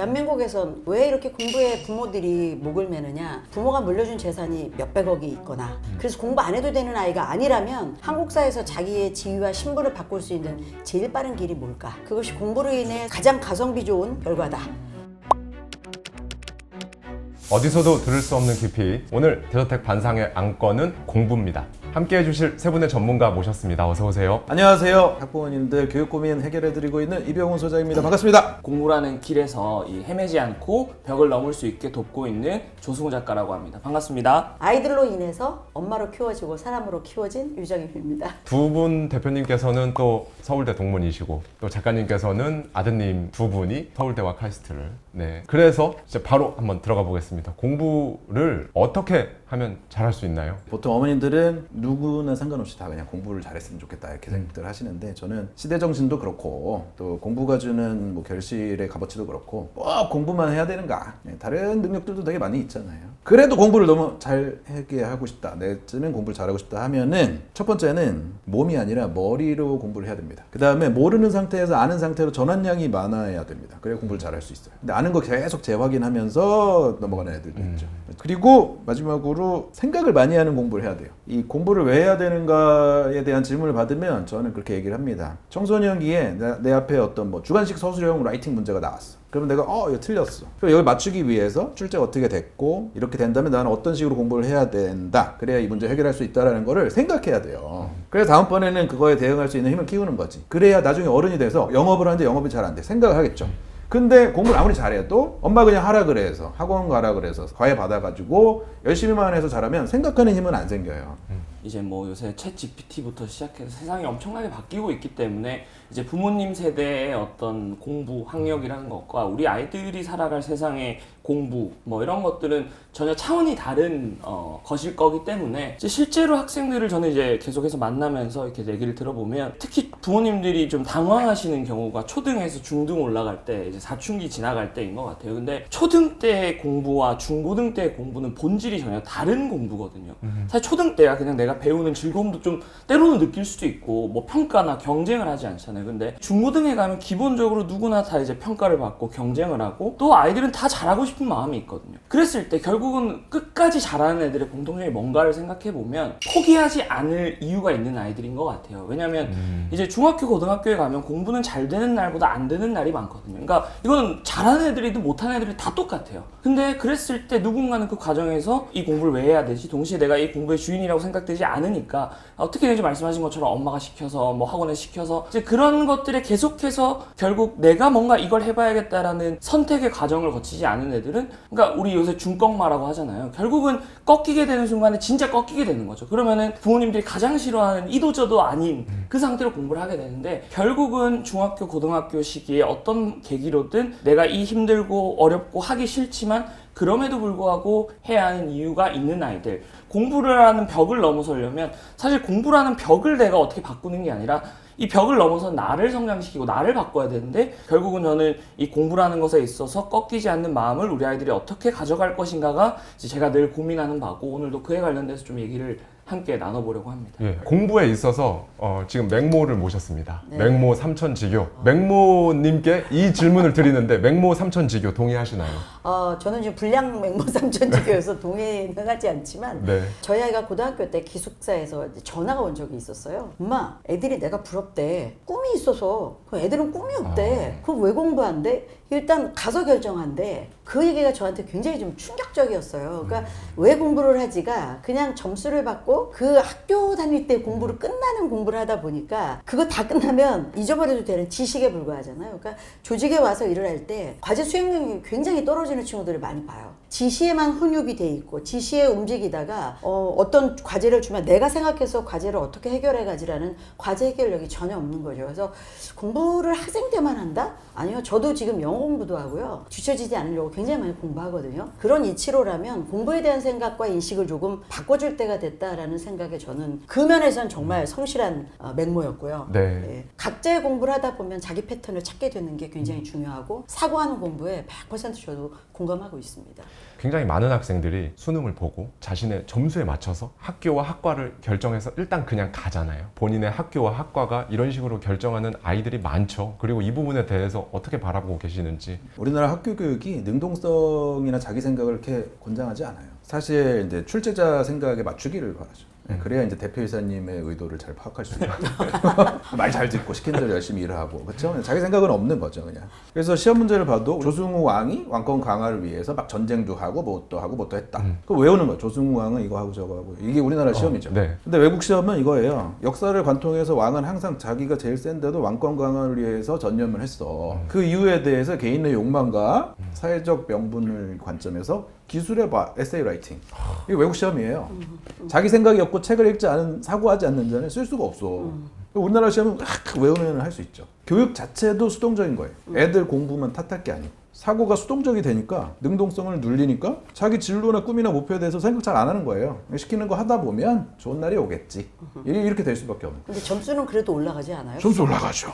대한민국에선 왜 이렇게 공부에 부모들이 목을 매느냐? 부모가 물려준 재산이 몇백억이 있거나 그래서 공부 안 해도 되는 아이가 아니라면 한국 사회에서 자기의 지위와 신분을 바꿀 수 있는 제일 빠른 길이 뭘까? 그것이 공부로 인해 가장 가성비 좋은 결과다. 어디서도 들을 수 없는 깊이 오늘 대저택 반상의 안건은 공부입니다. 함께 해주실 세 분의 전문가 모셨습니다. 어서 오세요. 안녕하세요. 학부모님들 교육 고민 해결해드리고 있는 이병훈 소장입니다. 반갑습니다. 공부라는 길에서 이 헤매지 않고 벽을 넘을 수 있게 돕고 있는 조승우 작가라고 합니다. 반갑습니다. 아이들로 인해서 엄마로 키워지고 사람으로 키워진 유정임입니다. 두 분 대표님께서는 또 서울대 동문이시고 또 작가님께서는 아드님 두 분이 서울대와 카이스트를 네 그래서 이제 바로 한번 들어가 보겠습니다. 공부를 어떻게 하면 잘할 수 있나요? 보통 어머님들은 누구나 상관없이 다 그냥 공부를 잘했으면 좋겠다 이렇게 생각들 하시는데 저는 시대 정신도 그렇고 또 공부가 주는 뭐 결실의 값어치도 그렇고 꼭 공부만 해야 되는가 네, 다른 능력들도 되게 많이 있잖아요. 그래도 공부를 너무 잘 하게 하고 싶다 내지는 공부를 잘하고 싶다 하면은 첫 번째는 몸이 아니라 머리로 공부를 해야 됩니다. 그 다음에 모르는 상태에서 아는 상태로 전환량이 많아야 됩니다. 그래야 공부를 잘할 수 있어요. 근데 아는 거 계속 재확인하면서 넘어가는 애들도 있죠. 그리고 마지막으로 생각을 많이 하는 공부를 해야 돼요. 이 공부를 왜 해야 되는가에 대한 질문을 받으면 저는 그렇게 얘기를 합니다. 청소년기에 내, 내 앞에 어떤 뭐 주관식 서술형 라이팅 문제가 나왔어. 그러면 내가 어 이거 틀렸어. 그럼 이걸 맞추기 위해서 출제가 어떻게 됐고 이렇게 된다면 나는 어떤 식으로 공부를 해야 된다. 그래야 이 문제 해결할 수 있다라는 거를 생각해야 돼요. 그래서 다음번에는 그거에 대응할 수 있는 힘을 키우는 거지. 그래야 나중에 어른이 돼서 영업을 하는데 영업이 잘 안 돼. 생각을 하겠죠. 근데 공부를 아무리 잘해도 엄마 그냥 하라 그래서 학원 가라 그래서 과외 받아가지고 열심히만 해서 잘하면 생각하는 힘은 안 생겨요. 이제 뭐 요새 챗 GPT부터 시작해서 세상이 엄청나게 바뀌고 있기 때문에 이제 부모님 세대의 어떤 공부, 학력이라는 것과 우리 아이들이 살아갈 세상의 공부 뭐 이런 것들은 전혀 차원이 다른 어, 것일 거기 때문에 실제로 학생들을 저는 이제 계속해서 만나면서 이렇게 얘기를 들어보면 특히 부모님들이 좀 당황하시는 경우가 초등에서 중등 올라갈 때 이제 사춘기 지나갈 때인 것 같아요. 근데 초등 때 공부와 중고등 때 공부는 본질이 전혀 다른 공부거든요. 사실 초등 때야 그냥 내가 배우는 즐거움도 좀 때로는 느낄 수도 있고 뭐 평가나 경쟁을 하지 않잖아요. 근데 중고등에 가면 기본적으로 누구나 다 이제 평가를 받고 경쟁을 하고 또 아이들은 다 잘하고 싶은 마음이 있거든요. 그랬을 때 결국은 끝까지 잘하는 애들의 공통점이 뭔가를 생각해 보면 포기하지 않을 이유가 있는 아이들인 것 같아요. 왜냐하면 이제 중학교 고등학교에 가면 공부는 잘 되는 날보다 안 되는 날이 많거든요. 그러니까 이거는 잘하는 애들이든 못하는 애들이 다 똑같아요. 근데 그랬을 때 누군가는 그 과정에서 이 공부를 왜 해야 되지? 동시에 내가 이 공부의 주인이라고 생각되지 않으니까 어떻게 되는지 말씀하신 것처럼 엄마가 시켜서 뭐 학원에 시켜서 이제 그런 것들에 계속해서 결국 내가 뭔가 이걸 해봐야겠다라는 선택의 과정을 거치지 않은 애들은 그러니까 우리 요새 중꺾마라고 하잖아요. 결국은 꺾이게 되는 순간에 진짜 꺾이게 되는 거죠. 그러면은 부모님들이 가장 싫어하는 이도저도 아닌 그 상태로 공부를 하게 되는데 결국은 중학교 고등학교 시기에 어떤 계기로든 내가 이 힘들고 어렵고 하기 싫지만 그럼에도 불구하고 해야 하는 이유가 있는 아이들 공부를 하는 벽을 넘어서려면 사실 공부라는 벽을 내가 어떻게 바꾸는 게 아니라 이 벽을 넘어서 나를 성장시키고 나를 바꿔야 되는데 결국은 저는 이 공부라는 것에 있어서 꺾이지 않는 마음을 우리 아이들이 어떻게 가져갈 것인가가 제가 늘 고민하는 바고 오늘도 그에 관련돼서 좀 얘기를 함께 나눠보려고 합니다. 예, 공부에 있어서 어, 지금 맹모를 모셨습니다. 네. 맹모 삼천지교. 맹모님께 이 질문을 드리는데 맹모 삼천지교 동의하시나요? 어, 저는 지금 불량 맹모 삼천지교여서 동의는 하지 않지만 네. 저희 아이가 고등학교 때 기숙사에서 이제 전화가 온 적이 있었어요. 엄마, 애들이 내가 부럽대. 꿈이 있어서. 그 애들은 꿈이 없대. 그럼 왜 공부한대? 일단 가서 결정한대. 그 얘기가 저한테 굉장히 좀 충격적이었어요. 그러니까 왜 공부를 하지가 그냥 점수를 받고 그 학교 다닐 때 공부를 끝나는 공부를 하다 보니까 그거 다 끝나면 잊어버려도 되는 지식에 불과하잖아요. 그러니까 조직에 와서 일을 할 때 과제 수행력이 굉장히 떨어지는 친구들을 많이 봐요. 지시에만 훈육이 돼 있고 지시에 움직이다가 어, 어떤 과제를 주면 내가 생각해서 과제를 어떻게 해결해 가지라는 과제 해결력이 전혀 없는 거죠. 그래서 공부를 학생 때만 한다? 아니요. 저도 지금 영어 공부도 하고요. 뒤처지지 않으려고 굉장히 많이 공부하거든요. 그런 이치로라면 공부에 대한 생각과 인식을 조금 바꿔줄 때가 됐다라는 생각에 저는 그 면에서는 정말 성실한 어, 맹모였고요. 네. 예. 각자의 공부를 하다 보면 자기 패턴을 찾게 되는 게 굉장히 중요하고 사고하는 공부에 100% 저도 공감하고 있습니다. 굉장히 많은 학생들이 수능을 보고 자신의 점수에 맞춰서 학교와 학과를 결정해서 일단 그냥 가잖아요. 본인의 학교와 학과가 이런 식으로 결정하는 아이들이 많죠. 그리고 이 부분에 대해서 어떻게 바라보고 계시는지. 우리나라 학교 교육이 능동성이나 자기 생각을 이렇게 권장하지 않아요. 사실 이제 출제자 생각에 맞추기를 바라죠. 네, 그래야 이제 대표이사님의 의도를 잘 파악할 수 있고 말잘 듣고 시킨 대로 열심히 일하고 그렇죠. 자기 생각은 없는 거죠 그냥. 그래서 시험 문제를 봐도 조승우 왕이 왕권 강화를 위해서 막 전쟁도 하고 뭣도 하고 뭣도 했다. 그거 외우는 거야. 조승우 왕은 이거 하고 저거 하고 이게 우리나라 시험이죠. 네. 근데 외국 시험은 이거예요. 역사를 관통해서 왕은 항상 자기가 제일 센데도 왕권 강화를 위해서 전념을 했어. 그 이유에 대해서 개인의 욕망과 사회적 명분을 관점에서 기술의 바 에세이 라이팅. 이게 외국 시험이에요. 자기 생각이 없고 책을 읽지 않은 사고하지 않는 자는 쓸 수가 없어. 우리나라 시험은 막 외우면 할 수 있죠. 교육 자체도 수동적인 거예요. 애들 공부만 탓할 게 아니고. 사고가 수동적이 되니까 능동성을 눌리니까 자기 진로나 꿈이나 목표에 대해서 생각 잘 안 하는 거예요. 시키는 거 하다 보면 좋은 날이 오겠지. 이- 이렇게 될 수밖에 없는. 근데 점수는 그래도 올라가지 않아요? 점수 올라가죠.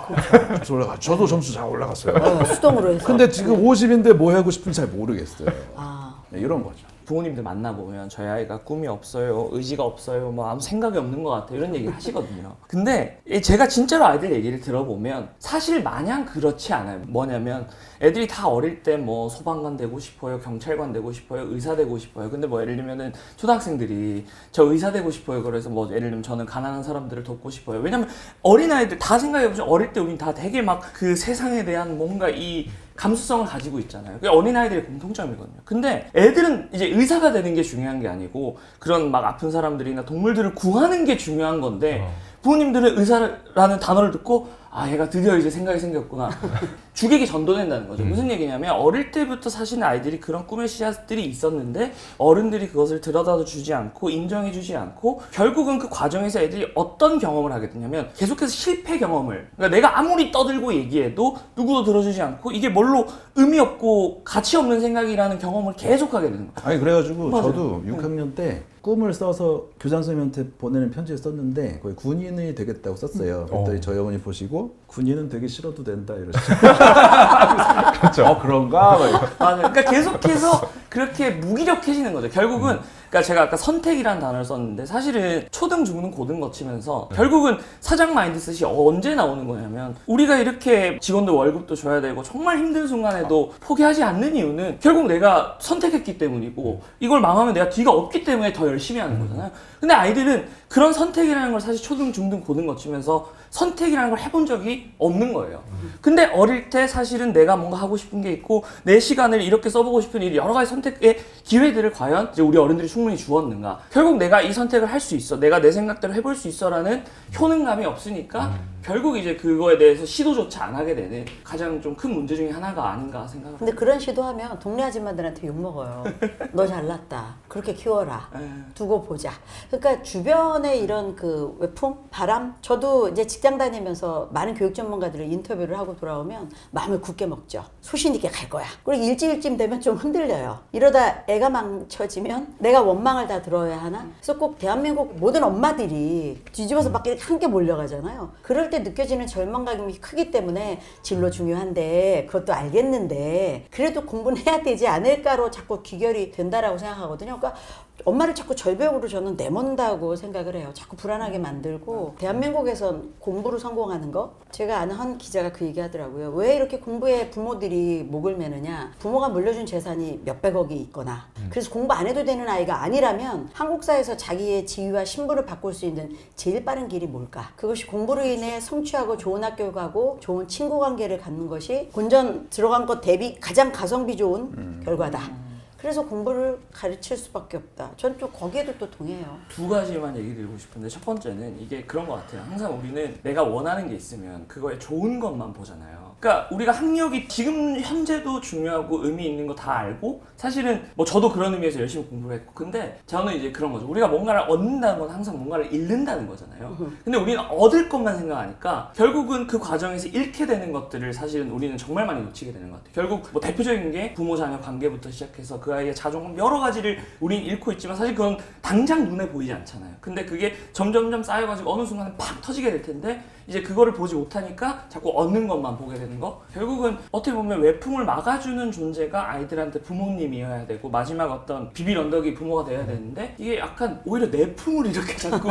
점수 올라가. 저도 점수 잘 올라갔어요. 어, 수동으로 해서. 근데 지금 50인데 뭐 하고 싶은지 잘 모르겠어요. 아, 네, 이런 거죠. 부모님들 만나보면 저희 아이가 꿈이 없어요, 의지가 없어요, 뭐 아무 생각이 없는 것 같아요 이런 얘기 하시거든요. 근데 이 제가 진짜로 아이들 얘기를 들어보면 사실 마냥 그렇지 않아요. 뭐냐면 애들이 다 어릴 때 뭐 소방관 되고 싶어요, 경찰관 되고 싶어요, 의사 되고 싶어요. 근데 뭐 예를 들면은 초등학생들이 저 의사 되고 싶어요. 그래서 뭐 예를 들면 저는 가난한 사람들을 돕고 싶어요. 왜냐면 어린 아이들 다 생각해보죠. 어릴 때 우린 다 되게 막 그 세상에 대한 뭔가 이 감수성을 가지고 있잖아요. 그게 어린아이들의 공통점이거든요. 근데 애들은 이제 의사가 되는 게 중요한 게 아니고 그런 막 아픈 사람들이나 동물들을 구하는 게 중요한 건데 어. 부모님들은 의사라는 단어를 듣고 아 얘가 드디어 이제 생각이 생겼구나. 주객이 전도된다는 거죠. 무슨 얘기냐면 어릴 때부터 사실 아이들이 그런 꿈의 씨앗들이 있었는데 어른들이 그것을 들여다 주지 않고 인정해 주지 않고 결국은 그 과정에서 애들이 어떤 경험을 하게 되냐면 계속해서 실패 경험을. 그러니까 내가 아무리 떠들고 얘기해도 누구도 들어주지 않고 이게 뭘로 의미 없고 가치 없는 생각이라는 경험을 계속하게 되는 거예요 아니 그래가지고 맞아요. 저도 6학년 때 꿈을 써서 교장 선생님한테 보내는 편지를 썼는데 거의 군인이 되겠다고 썼어요. 그랬더니 어. 저희 어머니 보시고 군인은 되기 싫어도 된다 이러시죠. 그렇죠. 어 그런가? 맞아요. 그러니까 계속해서 그렇게 무기력해지는 거죠. 결국은 그러니까 제가 아까 선택이라는 단어를 썼는데 사실은 초등, 중등, 고등 거치면서 결국은 사장 마인드셋이 언제 나오는 거냐면 우리가 이렇게 직원들 월급도 줘야 되고 정말 힘든 순간에도 포기하지 않는 이유는 결국 내가 선택했기 때문이고 이걸 망하면 내가 뒤가 없기 때문에 더 열심히 하는 거잖아요. 근데 아이들은 그런 선택이라는 걸 사실 초등, 중등, 고등 거치면서 선택이라는 걸 해본 적이 없는 거예요. 근데 어릴 때 사실은 내가 뭔가 하고 싶은 게 있고 내 시간을 이렇게 써보고 싶은 일 여러 가지 선택의 기회들을 과연 이제 우리 어른들이 충분히 주었는가? 결국 내가 이 선택을 할 수 있어, 내가 내 생각대로 해볼 수 있어라는 효능감이 없으니까 결국 이제 그거에 대해서 시도조차 안 하게 되는 가장 좀 큰 문제 중에 하나가 아닌가 생각합니다. 근데 그런 시도하면 동네 아줌마들한테 욕 먹어요. 너 잘났다. 그렇게 키워라. 에. 두고 보자. 그러니까 주변에 이런 그 외풍, 바람. 저도 이제 직장 다니면서 많은 교육 전문가들을 인터뷰를 하고 돌아오면 마음을 굳게 먹죠. 소신 있게 갈 거야. 그리고 일주일쯤 되면 좀 흔들려요. 이러다 애가 망쳐지면 내가 원망을 다 들어야 하나? 그래서 꼭 대한민국 모든 엄마들이 뒤집어서 막 이렇게 함께 몰려가잖아요. 그럴 때 느껴지는 절망감이 크기 때문에 진로 중요한데 그것도 알겠는데 그래도 공부는 해야 되지 않을까로 자꾸 귀결이 된다라고 생각하거든요. 그러니까 엄마를 자꾸 절벽으로 저는 내몬다고 생각을 해요. 자꾸 불안하게 만들고 대한민국에선 공부로 성공하는 거 제가 아는 한 기자가 그 얘기 하더라고요. 왜 이렇게 공부에 부모들이 목을 매느냐? 부모가 물려준 재산이 몇백억이 있거나 그래서 공부 안 해도 되는 아이가 아니라면 한국 사회에서 자기의 지위와 신분을 바꿀 수 있는 제일 빠른 길이 뭘까? 그것이 공부로 인해 성취하고 좋은 학교 가고 좋은 친구 관계를 갖는 것이 본전 들어간 것 대비 가장 가성비 좋은 결과다. 그래서 공부를 가르칠 수밖에 없다. 전좀 거기에도 또 동의해요. 두 가지만 얘기 드리고 싶은데 첫 번째는 이게 그런 것 같아요. 항상 우리는 내가 원하는 게 있으면 그거에 좋은 것만 보잖아요. 그러니까 우리가 학력이 지금 현재도 중요하고 의미 있는 거 다 알고 사실은 뭐 저도 그런 의미에서 열심히 공부를 했고 근데 저는 이제 그런 거죠. 우리가 뭔가를 얻는다는 건 항상 뭔가를 잃는다는 거잖아요. 근데 우리는 얻을 것만 생각하니까 결국은 그 과정에서 잃게 되는 것들을 사실은 우리는 정말 많이 놓치게 되는 것 같아요. 결국 뭐 대표적인 게 부모 자녀 관계부터 시작해서 그 아이의 자존감 여러 가지를 우린 잃고 있지만 사실 그건 당장 눈에 보이지 않잖아요. 근데 그게 점점점 쌓여가지고 어느 순간에 팍 터지게 될 텐데 이제 그거를 보지 못하니까 자꾸 얻는 것만 보게 되는 거. 결국은 어떻게 보면 외풍을 막아주는 존재가 아이들한테 부모님이어야 되고 마지막 어떤 비빌 언덕이 부모가 돼야 되는데 이게 약간 오히려 내풍을 이렇게 자꾸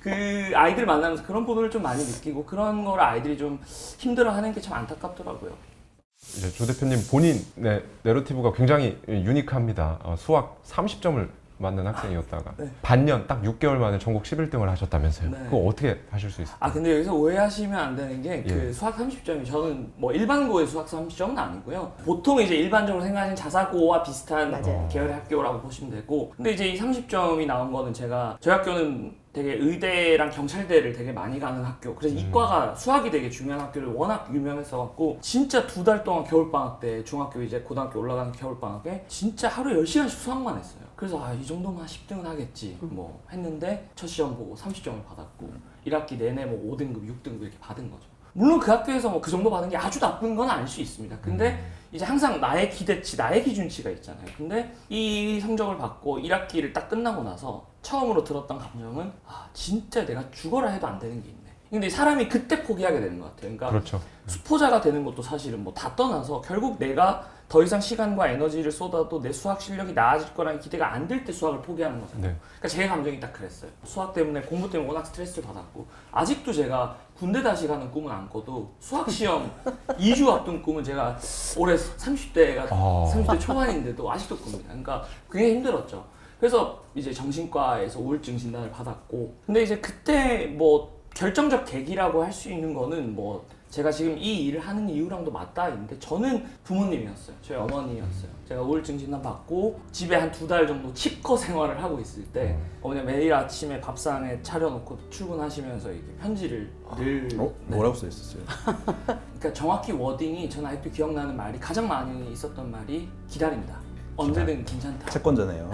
그 아이들 만나면서 그런 부분을 좀 많이 느끼고 그런 거를 아이들이 좀 힘들어하는 게 참 안타깝더라고요. 이제 조 대표님 본인의 내러티브가 굉장히 유니크합니다. 어, 수학 30점을 맞는 학생이었다가 네. 반년 딱 6개월 만에 전국 11등을 하셨다면서요. 네. 그거 어떻게 하실 수 있어요? 아 근데 여기서 오해하시면 안 되는 게 그 예. 수학 30점이 저는 뭐 일반고의 수학 30점은 아니고요. 보통 이제 일반적으로 생각하시는 자사고와 비슷한 맞아요. 계열의 학교라고 보시면 되고 근데 이제 이 30점이 나온 거는 제가 저희 학교는 되게 의대랑 경찰대를 되게 많이 가는 학교. 그래서 이과가 수학이 되게 중요한 학교를 워낙 유명했어 갖고 진짜 두 달 동안 겨울방학 때 중학교 이제 고등학교 올라가는 겨울방학에 진짜 하루에 10시간씩 수학만 했어요. 그래서 아 이 정도면 10등은 하겠지. 뭐 했는데 첫 시험 보고 30점을 받았고 1학기 내내 뭐 5등급 6등급 이렇게 받은 거죠 물론 그 학교에서 뭐 그 정도 받은 게 아주 나쁜 건 아닐 수 있습니다 근데 이제 항상 나의 기대치, 나의 기준치가 있잖아요. 근데 이 성적을 받고 1학기를 딱 끝나고 나서 처음으로 들었던 감정은 아 진짜 내가 죽어라 해도 안 되는 게 있네. 근데 사람이 그때 포기하게 되는 것 같아요. 그러니까 그렇죠. 수포자가 되는 것도 사실은 뭐 다 떠나서 결국 내가 더 이상 시간과 에너지를 쏟아도 내 수학 실력이 나아질 거라는 기대가 안들때 수학을 포기하는 거잖아요. 네. 그러니까 제 감정이 딱 그랬어요. 수학 때문에 공부 때문에 워낙 스트레스를 받았고 아직도 제가 군대 다시 가는 꿈은 안 꿔도 수학 시험 2주 앞둔 꿈은 제가 올해 30대가 아. 30대 초반인데도 아직도 꿉니다. 그러니까 굉장히 힘들었죠. 그래서 이제 정신과에서 우울증 진단을 받았고 근데 이제 그때 뭐 결정적 계기라고 할 수 있는 거는 뭐 제가 지금 이 일을 하는 이유랑도 맞닿아 있는데 저는 부모님이었어요. 저희 어머니였어요. 제가 우울증 진단 받고 집에 한 두 달 정도 칩거 생활을 하고 있을 때 어머니가 매일 아침에 밥상에 차려놓고 출근하시면서 이렇게 편지를 늘 어? 네. 뭐라고 써 있었어요? 그러니까 정확히 워딩이 전 아직도 기억나는 말이 가장 많이 있었던 말이 기다린다. 언제든 괜찮다. 채권자네요.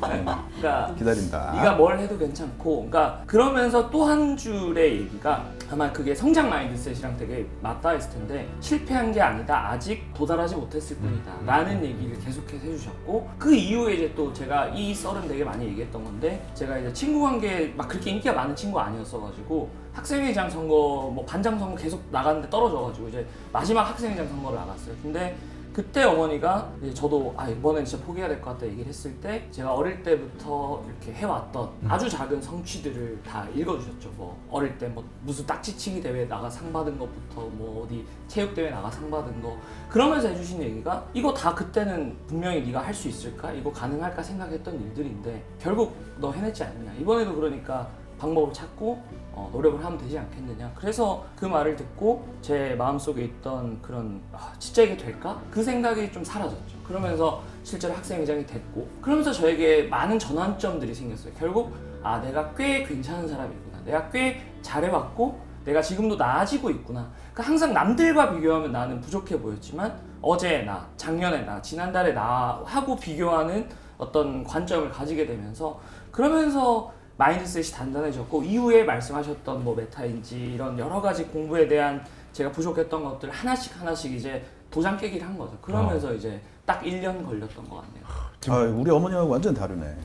그러니까 기다린다. 네가 뭘 해도 괜찮고 그러니까 그러면서 또 한 줄의 얘기가 아마 그게 성장 마인드셋이랑 되게 맞닿아 있을 텐데 실패한 게 아니다 아직 도달하지 못했을 뿐이다 라는 얘기를 계속해서 해주셨고 그 이후에 이제 또 제가 이 썰은 되게 많이 얘기했던 건데 제가 이제 친구 관계 막 그렇게 인기가 많은 친구 아니었어가지고 학생회장 선거 뭐 반장 선거 계속 나갔는데 떨어져가지고 이제 마지막 학생회장 선거를 나갔어요 근데 그때 어머니가 이제 저도 아 이번엔 진짜 포기해야 될 것 같다 얘기를 했을 때 제가 어릴 때부터 이렇게 해왔던 아주 작은 성취들을 다 읽어주셨죠. 뭐. 어릴 때 뭐 무슨 딱지치기 대회 나가 상 받은 것부터 뭐 어디 체육 대회 나가 상 받은 거. 그러면서 해주신 얘기가 이거 다 그때는 분명히 네가 할 수 있을까? 이거 가능할까 생각했던 일들인데 결국 너 해냈지 않느냐. 이번에도 그러니까 방법을 찾고 어, 노력을 하면 되지 않겠느냐. 그래서 그 말을 듣고 제 마음속에 있던 그런 아, 진짜 이게 될까? 그 생각이 좀 사라졌죠. 그러면서 실제로 학생회장이 됐고 그러면서 저에게 많은 전환점들이 생겼어요. 결국 아 내가 꽤 괜찮은 사람이구나. 내가 꽤 잘해왔고 내가 지금도 나아지고 있구나. 그러니까 항상 남들과 비교하면 나는 부족해 보였지만 어제 나, 작년에 나, 지난달에 나하고 비교하는 어떤 관점을 가지게 되면서 그러면서 마인드셋이 단단해졌고 이후에 말씀하셨던 뭐 메타인지 이런 여러 가지 공부에 대한 제가 부족했던 것들 하나씩 하나씩 이제 도장 깨기를 한 거죠. 그러면서 이제 딱 1년 걸렸던 것 같네요. 아, 우리 어머니하고 완전 다르네.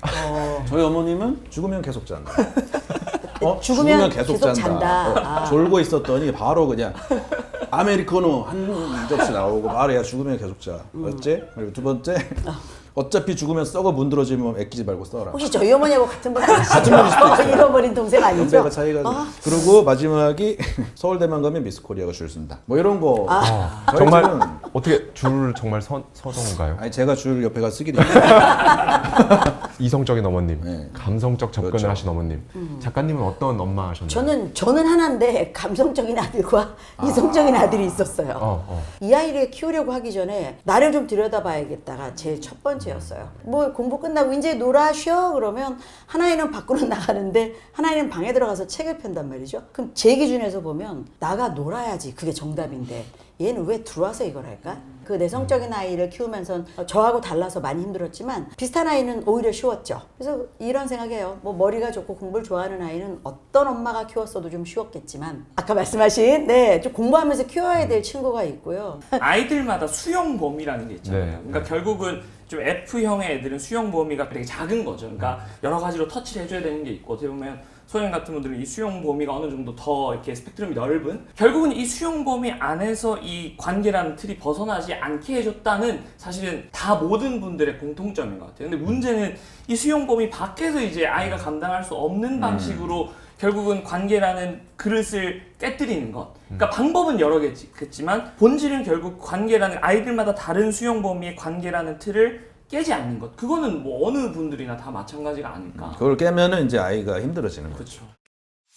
저희 어머님은 죽으면 계속 잔다. 어? 죽으면 계속 잔다. 어, 아. 졸고 있었더니 바로 그냥 아메리카노 한 접시 나오고 바로 야 죽으면 계속 자. 맞지? 그리고 두 번째 어차피 죽으면 썩어 문드러지면 애끼지 말고 써라. 혹시 저희 어머니하고 같은 분 아니시죠? 같은 분일 수도 있어요. 잃어버린 동생 아니죠? 연배가 차이가 좀. 그리고 마지막이 서울대만 가면 미스 코리아가 줄 쓴다. 뭐 이런 거. 아. 저희 정말 집은 어떻게 줄 정말 서, 서던가요? 아니 제가 줄 옆에 가 쓰기 이성적인 어머님, 네. 감성적 접근을 그렇죠. 하신 어머님. 작가님은 어떤 엄마 하셨나요? 저는 저는 하나인데 감성적인 아들과 이성적인 아들이 있었어요. 어, 어. 이 아이를 키우려고 하기 전에 나를 좀 들여다봐야겠다가 제첫 번째였어요. 뭐 공부 끝나고 이제 놀아 쉬어 그러면 하나이는 밖으로 나가는데 하나이는 방에 들어가서 책을 편단 말이죠. 그럼 제 기준에서 보면 나가 놀아야지 그게 정답인데 얘는 왜 들어와서 이걸 할까? 그 내성적인 아이를 키우면서 저하고 달라서 많이 힘들었지만 비슷한 아이는 오히려 쉬웠죠. 그래서 이런 생각해요. 뭐 머리가 좋고 공부를 좋아하는 아이는 어떤 엄마가 키웠어도 좀 쉬웠겠지만 아까 말씀하신 네, 좀 공부하면서 키워야 될 친구가 있고요. 아이들마다 수용 범위라는 게 있잖아요. 네, 그러니까 네. 결국은 좀 F형의 애들은 수용 범위가 되게 작은 거죠. 그러니까 여러 가지로 터치를 해줘야 되는 게 있고 어떻게 보면 소형 같은 분들은 이 수용 범위가 어느 정도 더 이렇게 스펙트럼이 넓은 결국은 이 수용 범위 안에서 이 관계라는 틀이 벗어나지 않게 해줬다는 사실은 다 모든 분들의 공통점인 것 같아요. 근데 문제는 이 수용 범위 밖에서 이제 아이가 감당할 수 없는 방식으로 결국은 관계라는 그릇을 깨뜨리는 것. 그러니까 방법은 여러 개겠지만 본질은 결국 관계라는 아이들마다 다른 수용 범위의 관계라는 틀을 깨지 않는 것. 그거는 뭐 어느 분들이나 다 마찬가지가 아닐까. 그걸 깨면은 이제 아이가 힘들어지는 거죠. 그렇죠.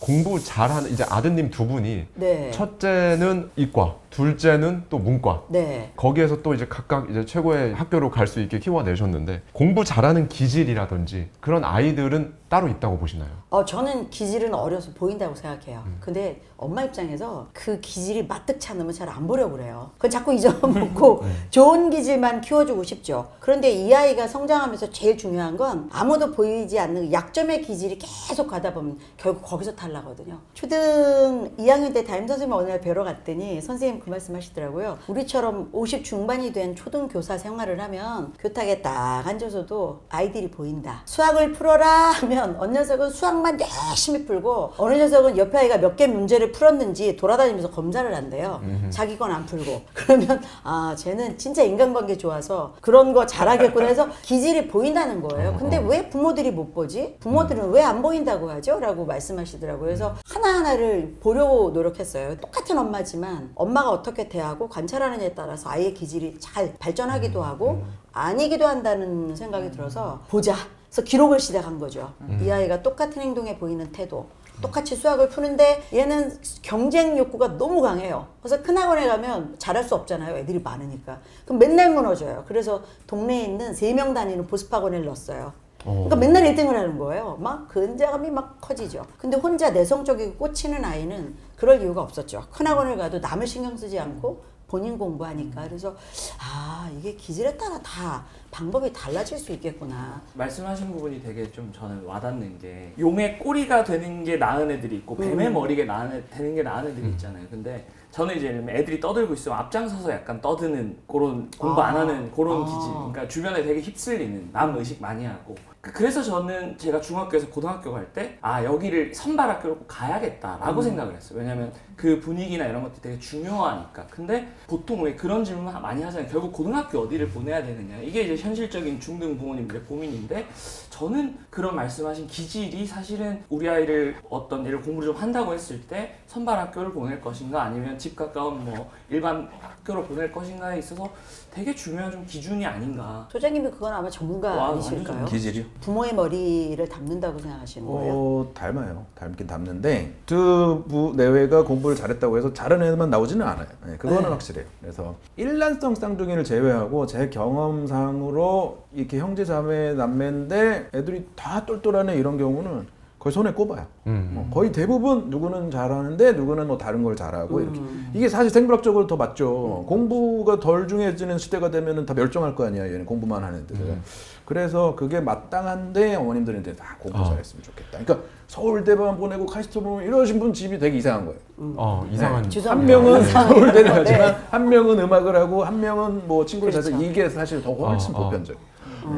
공부 잘하는 이제 아드님 두 분이 네. 첫째는 이과, 둘째는 또 문과. 네. 거기에서 또 이제 각각 이제 최고의 학교로 갈 수 있게 키워내셨는데 공부 잘하는 기질이라든지 그런 아이들은 따로 있다고 보시나요? 어, 저는 기질은 어려서 보인다고 생각해요. 근데 엄마 입장에서 그 기질이 마뜩치 않으면 잘 안 보려고 그래요. 그건 자꾸 잊어먹고 좋은 기질만 키워주고 싶죠. 그런데 이 아이가 성장하면서 제일 중요한 건 아무도 보이지 않는 약점의 기질이 계속 가다 보면 결국 거기서 탈나거든요. 초등 2학년 때 담임 선생님 어느 날 뵈러 갔더니 선생님 그 말씀 하시더라고요. 우리처럼 50 중반이 된 초등 교사 생활을 하면 교탁에 딱 앉아서도 아이들이 보인다. 수학을 풀어라 하면 어느 녀석은 수학만 열심히 풀고 어느 녀석은 옆에 아이가 몇 개 문제를 풀었는지 돌아다니면서 검사를 한대요. 자기 건 안 풀고. 그러면 아 쟤는 진짜 인간관계 좋아서 그런 거 잘하겠구나 해서 기질이 보인다는 거예요. 근데 왜 부모들이 못 보지? 부모들은 왜 안 보인다고 하죠? 라고 말씀하시더라고요. 그래서 하나하나를 보려고 노력했어요. 똑같은 엄마지만 엄마가 어떻게 대하고 관찰하느냐에 따라서 아이의 기질이 잘 발전하기도 하고 아니기도 한다는 생각이 들어서 보자. 그래서 기록을 시작한 거죠. 이 아이가 똑같은 행동에 보이는 태도. 똑같이 수학을 푸는데 얘는 경쟁 욕구가 너무 강해요. 그래서 큰 학원에 가면 잘할 수 없잖아요. 애들이 많으니까. 그럼 맨날 무너져요. 그래서 동네에 있는 세 명 다니는 보습학원을 넣었어요. 그러니까 맨날 1등을 하는 거예요. 막 근자감이 막 커지죠. 근데 혼자 내성적이고 꽂히는 아이는 그럴 이유가 없었죠. 큰 학원을 가도 남을 신경 쓰지 않고 본인 공부하니까. 그래서 아, 이게 기질에 따라 다 방법이 달라질 수 있겠구나. 말씀하신 부분이 되게 좀 저는 와닿는 게 용의 꼬리가 되는 게 나은 애들이 있고 뱀의 음. 머리가 나은 애, 되는 게 나은 애들이 있잖아요. 근데 저는 이제 예를 들면 애들이 떠들고 있으면 앞장서서 약간 떠드는 그런 공부 안 아. 하는 그런 아. 기질. 그러니까 주변에 되게 휩쓸리는 남 의식 많이 하고. 그- 그래서 저는 제가 중학교에서 고등학교 갈 때 아 여기를 선발 학교로 꼭 가야겠다라고 생각을 했어요. 왜냐면 그 분위기나 이런 것들이 되게 중요하니까. 근데 보통 왜 그런 질문 많이 하잖아요. 결국 고등학교 어디를 보내야 되느냐. 이게 이제 현실적인 중등 부모님들의 고민인데 저는 그런 말씀하신 기질이 사실은 우리 아이를 어떤 예를 공부를 좀 한다고 했을 때 선발 학교를 보낼 것인가 아니면 집 가까운 뭐 일반 학교로 보낼 것인가에 있어서 되게 중요한 좀 기준이 아닌가. 소장님이 그건 아마 와, 전문가이실까요? 완전 기질이요? 부모의 머리를 담는다고 생각하시는 거예요? 어, 닮아요. 닮긴 닮는데 두부 내외가 공부를 잘했다고 해서 잘하는 애들만 나오지는 않아요. 네, 그거는 네. 확실해요. 그래서 일란성 쌍둥이를 제외하고 제 경험상으로 이렇게 형제 자매 남매인데 애들이 다 똘똘하네 이런 경우는 거의 손에 꼽아요. 음. 뭐 거의 대부분 누구는 잘하는데 누구는 뭐 다른 걸 잘하고 이렇게 음. 이게 사실 생물학적으로 더 맞죠. 공부가 덜 중요해지는 시대가 되면은 다 멸종할 거 아니야. 얘는 공부만 하는 애들. 음. 그래서 그게 마땅한데 어머님들은 이제 다 공부 어. 잘했으면 좋겠다. 그러니까 서울대만 보내고 카이스트 보면 이러신 분 집이 되게 이상한 거예요. 어 이상한 한 죄송합니다. 명은 서울대를 네. 가지만 한 명은 음악을 하고 한 명은 뭐 친구를 그렇죠. 찾아 이게 사실 더 훨씬 어, 어. 보편적.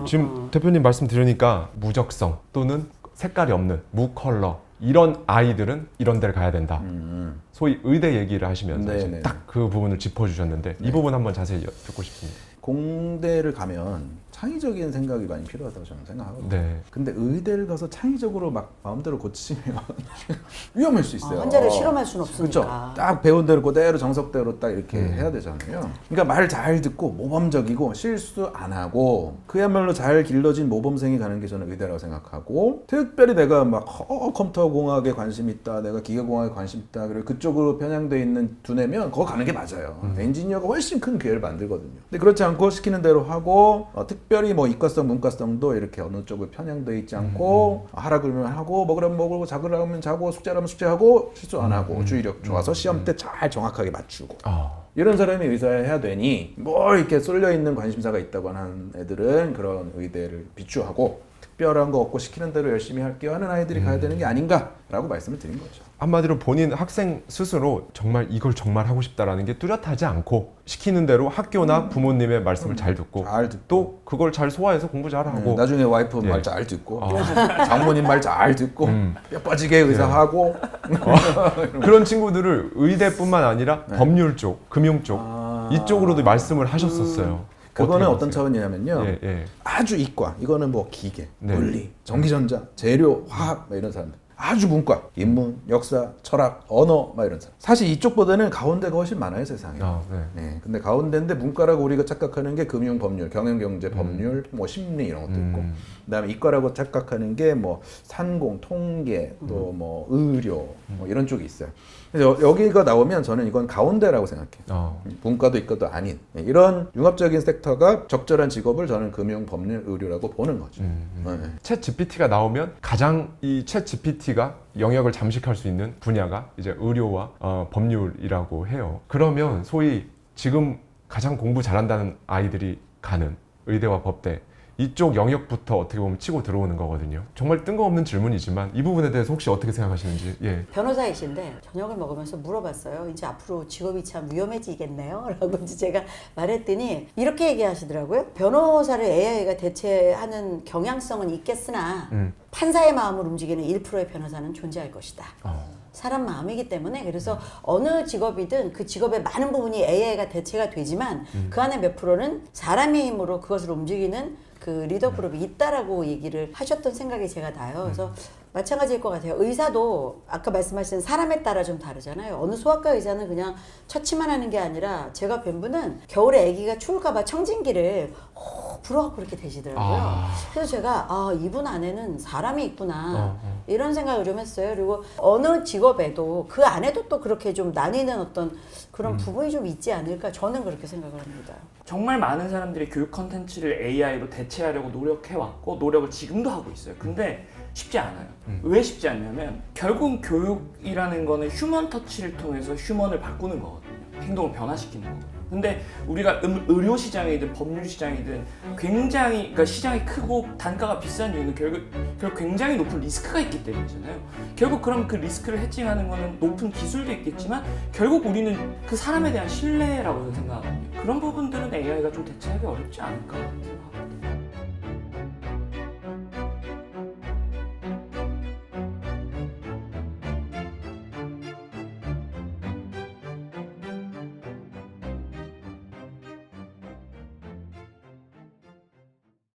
지금 대표님 말씀 들으니까 무적성 또는 색깔이 없는 무컬러 이런 아이들은 이런 데를 가야 된다. 음. 소위 의대 얘기를 하시면서 네, 네. 딱그 부분을 짚어주셨는데 이 부분 한번 자세히 듣고 싶습니다. 공대를 가면 창의적인 생각이 많이 필요하다고 저는 생각하거든요. 네. 근데 의대를 가서 창의적으로 막 마음대로 고치면 위험할 수 있어요. 어, 환자를 실험할 수는 그렇죠. 없으니까. 딱 배운 대로 그대로 정석대로 딱 이렇게 음. 해야 되잖아요. 그러니까 말 잘 듣고 모범적이고 실수 안 하고 그야말로 잘 길러진 모범생이 가는 게 저는 의대라고 생각하고 특별히 내가 막 어, 컴퓨터 공학에 관심 있다, 내가 기계 공학에 관심 있다, 그리고 그쪽으로 편향돼 있는 두뇌면 거기 가는 게 맞아요. 음. 엔지니어가 훨씬 큰 기회를 만들거든요. 근데 그렇지 않고 시키는 대로 하고 어, 특 별히 뭐 이과성, 문과성도 이렇게 어느 쪽으로 편향돼 있지 않고 음. 하라 그러면 하고 먹으라면 먹고 자그라면 자고 숙제라면 숙제하고 실수 안 음. 하고 주의력 좋아서 시험 때 잘 정확하게 맞추고 아, 이런 사람이 의사해야 되니 뭐 이렇게 쏠려 있는 관심사가 있다고 하는 애들은 그런 의대를 비추하고 특별한 거 없고 시키는 대로 열심히 할게요 하는 아이들이 가야 되는 게 아닌가라고 말씀을 드린 거죠. 한마디로 본인 학생 스스로 정말 이걸 정말 하고 싶다라는 게 뚜렷하지 않고 시키는 대로 학교나 부모님의 말씀을 잘 듣고 잘 듣고 또 그걸 잘 소화해서 공부 잘하고 네, 나중에 와이프 예. 말 잘 듣고 아. 장모님 말 잘 듣고 음. 뼈 빠지게 의사하고 그런 친구들을 의대뿐만 아니라 법률 쪽, 금융 쪽 네. 아. 이쪽으로도 말씀을 하셨었어요. 그거는 어떤 보세요? 차원이냐면요. 예, 예. 아주 이과 이거는 뭐 기계, 네. 물리, 전기전자, 재료, 화학 뭐 이런 사람들 아주 문과, 인문, 역사, 철학, 언어 막 이런 사람. 사실 이쪽보다는 가운데가 훨씬 많아요 세상에. 아, 네. 네, 근데 가운데인데 문과라고 우리가 착각하는 게 금융 법률, 경영 경제 법률, 뭐 심리 이런 것도 있고, 음. 그다음에 이과라고 착각하는 게 뭐 산공, 통계, 또 뭐 의료 뭐 이런 쪽이 있어요. 여- 여기가 나오면 저는 이건 가운데라고 생각해요. 어. 문과도 이과도 아닌 네, 이런 융합적인 섹터가 적절한 직업을 저는 금융, 법률, 의료라고 보는 거죠. 음, 음. 네. 챗 GPT가 나오면 가장 이챗 GPT가 영역을 잠식할 수 있는 분야가 이제 의료와 어, 법률이라고 해요. 그러면 소위 지금 가장 공부 잘한다는 아이들이 가는 의대와 법대 이쪽 영역부터 어떻게 보면 치고 들어오는 거거든요. 정말 뜬금없는 질문이지만 이 부분에 대해서 혹시 어떻게 생각하시는지 예. 변호사이신데 저녁을 먹으면서 물어봤어요. 이제 앞으로 직업이 참 위험해지겠네요. 라고 이제 제가 말했더니 이렇게 얘기하시더라고요. 변호사를 AI가 대체하는 경향성은 있겠으나 음. 판사의 마음을 움직이는 1%의 변호사는 존재할 것이다. 어. 사람 마음이기 때문에 그래서 어느 직업이든 그 직업의 많은 부분이 AI가 대체가 되지만 그 안에 몇 프로는 사람의 힘으로 그것을 움직이는 그 리더 그룹이 있다라고 얘기를 하셨던 생각이 제가 나요. 그래서 마찬가지일 것 같아요. 의사도 아까 말씀하신 사람에 따라 좀 다르잖아요. 어느 소아과 의사는 그냥 처치만 하는 게 아니라 제가 뵌 분은 겨울에 아기가 추울까봐 청진기를 호 불어갖고 그렇게 되시더라고요. 아. 그래서 제가 아 이분 안에는 사람이 있구나 어, 어. 이런 생각을 좀 했어요. 그리고 어느 직업에도 그 안에도 또 그렇게 좀 나뉘는 어떤 그런 부분이 좀 있지 않을까 저는 그렇게 생각을 합니다. 정말 많은 사람들이 교육 컨텐츠를 AI로 대체하려고 노력해왔고 노력을 지금도 하고 있어요. 근데 쉽지 않아요. 왜 쉽지 않냐면 결국 교육이라는 거는 휴먼 터치를 통해서 휴먼을 바꾸는 거거든요. 행동을 변화시키는 거거든요. 근데 우리가 음- 의료 시장이든 법률 시장이든 굉장히 그러니까 시장이 크고 단가가 비싼 이유는 결국, 결국 굉장히 높은 리스크가 있기 때문이잖아요. 결국 그럼 그 리스크를 해칭하는 거는 높은 기술도 있겠지만 결국 우리는 그 사람에 대한 신뢰라고 저는 생각하거든요. 그런 부분들은 AI가 좀 대체하기 어렵지 않을까 생각합니다.